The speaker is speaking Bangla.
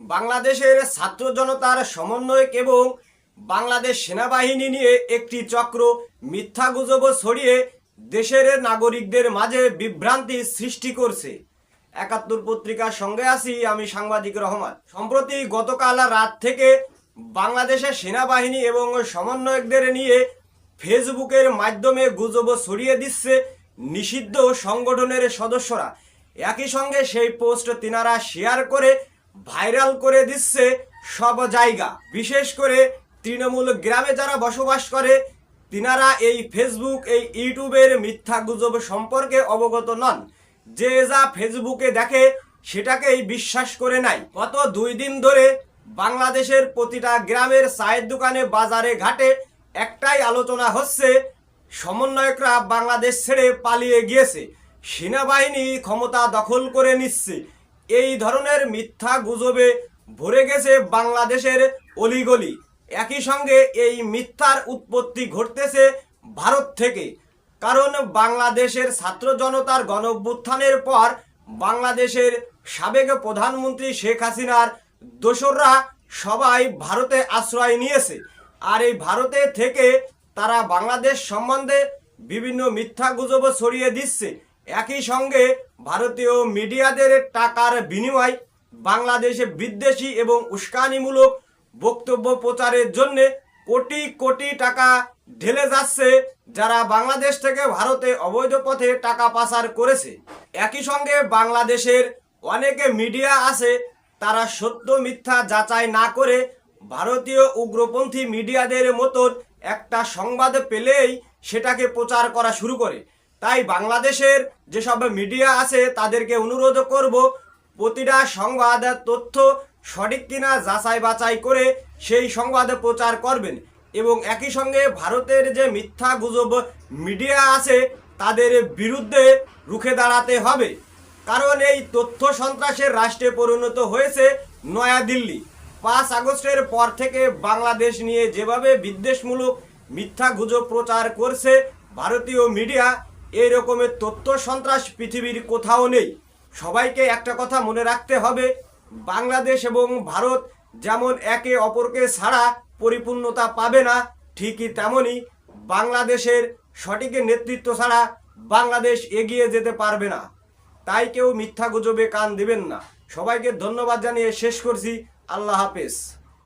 বাংলাদেশের ছাত্র জনতার সমন্বয়ক এবং বাংলাদেশ সেনাবাহিনী নিয়ে একটি চক্র মিথ্যা গুজব ছড়িয়ে দেশের নাগরিকদের মাঝে বিভ্রান্তি সৃষ্টি করছে। একাত্তর পত্রিকার সঙ্গে আছি আমি সাংবাদিক রহমান। সম্প্রতি গতকাল রাত থেকে বাংলাদেশের সেনাবাহিনী এবং সমন্বয়কদের নিয়ে ফেসবুকের মাধ্যমে গুজব ছড়িয়ে দিচ্ছে নিষিদ্ধ সংগঠনের সদস্যরা। একই সঙ্গে সেই পোস্ট তিনারা শেয়ার করে ভাইরাল করে দিচ্ছে সব জায়গা। বিশেষ করে তৃণমূল গ্রামে যারা বসবাস করে, তিনারা এই ফেসবুক এই ইউটিউবের মিথ্যা গুজব সম্পর্কে অবগত নন। যে যা ফেসবুকে দেখে সেটাকেই বিশ্বাস করে নাই। গত দুই দিন ধরে বাংলাদেশের প্রতিটা গ্রামের চায়ের দোকানে, বাজারে, ঘাটে একটাই আলোচনা হচ্ছে, সমন্বয়করা বাংলাদেশ ছেড়ে পালিয়ে গিয়েছে। সেনাবাহিনী ক্ষমতা দখল করে নিচ্ছে। এই ধরনের মিথ্যা গুজবে ভরে গেছে বাংলাদেশের অলিগলি। একই সঙ্গে এই মিথ্যার উৎপত্তি ঘটতেছে ভারত থেকে। কারণ বাংলাদেশের ছাত্র জনতার গণঅভ্যুত্থানের পর বাংলাদেশের সাবেক প্রধানমন্ত্রী শেখ হাসিনার দোসররা সবাই ভারতে আশ্রয় নিয়েছে। আর এই ভারতে থেকে তারা বাংলাদেশ সম্বন্ধে বিভিন্ন মিথ্যা গুজব ছড়িয়ে দিচ্ছে। একই সঙ্গে ভারতীয় মিডিয়াদের টাকার বিনিময় বাংলাদেশে বিদ্বেষী এবং উস্কানিমূলক বক্তব্য প্রচারের জন্য কোটি কোটি টাকা ঢেলে যাচ্ছে যারা বাংলাদেশ থেকে ভারতে অবৈধ পথে টাকা পাচার করেছে। একই সঙ্গে বাংলাদেশের অনেকে মিডিয়া আছে, তারা সত্য মিথ্যা যাচাই না করে ভারতীয় উগ্রপন্থী মিডিয়াদের মতন একটা সংবাদ পেলেই সেটাকে প্রচার করা শুরু করে। তাই বাংলাদেশের যেসব মিডিয়া আছে তাদেরকে অনুরোধ করব প্রতিটা সংবাদ তথ্য সঠিক কিনা যাচাই বাছাই করে সেই সংবাদ প্রচার করবেন। এবং একই সঙ্গে ভারতের যে মিথ্যা গুজব মিডিয়া আছে তাদের বিরুদ্ধে রুখে দাঁড়াতে হবে। কারণ এই তথ্য সন্ত্রাসের রাষ্ট্রে পরিণত হয়েছে নয়াদিল্লি। পাঁচ আগস্টের পর থেকে বাংলাদেশ নিয়ে যেভাবে বিদ্বেষমূলক মিথ্যা গুজব প্রচার করছে ভারতীয় মিডিয়া এই রকমের তথ্য সন্ত্রাস পৃথিবীর কোথাও নেই। সবাইকে একটা কথা মনে রাখতে হবে, বাংলাদেশ এবং ভারত যেমন একে অপরকে ছাড়া পরিপূর্ণতা পাবে না, ঠিকই তেমনই বাংলাদেশের সঠিক নেতৃত্ব ছাড়া বাংলাদেশ এগিয়ে যেতে পারবে না। তাই কেউ মিথ্যা গুজবে কান দিবেন না। সবাইকে ধন্যবাদ জানিয়ে শেষ করছি। আল্লাহ হাফেজ।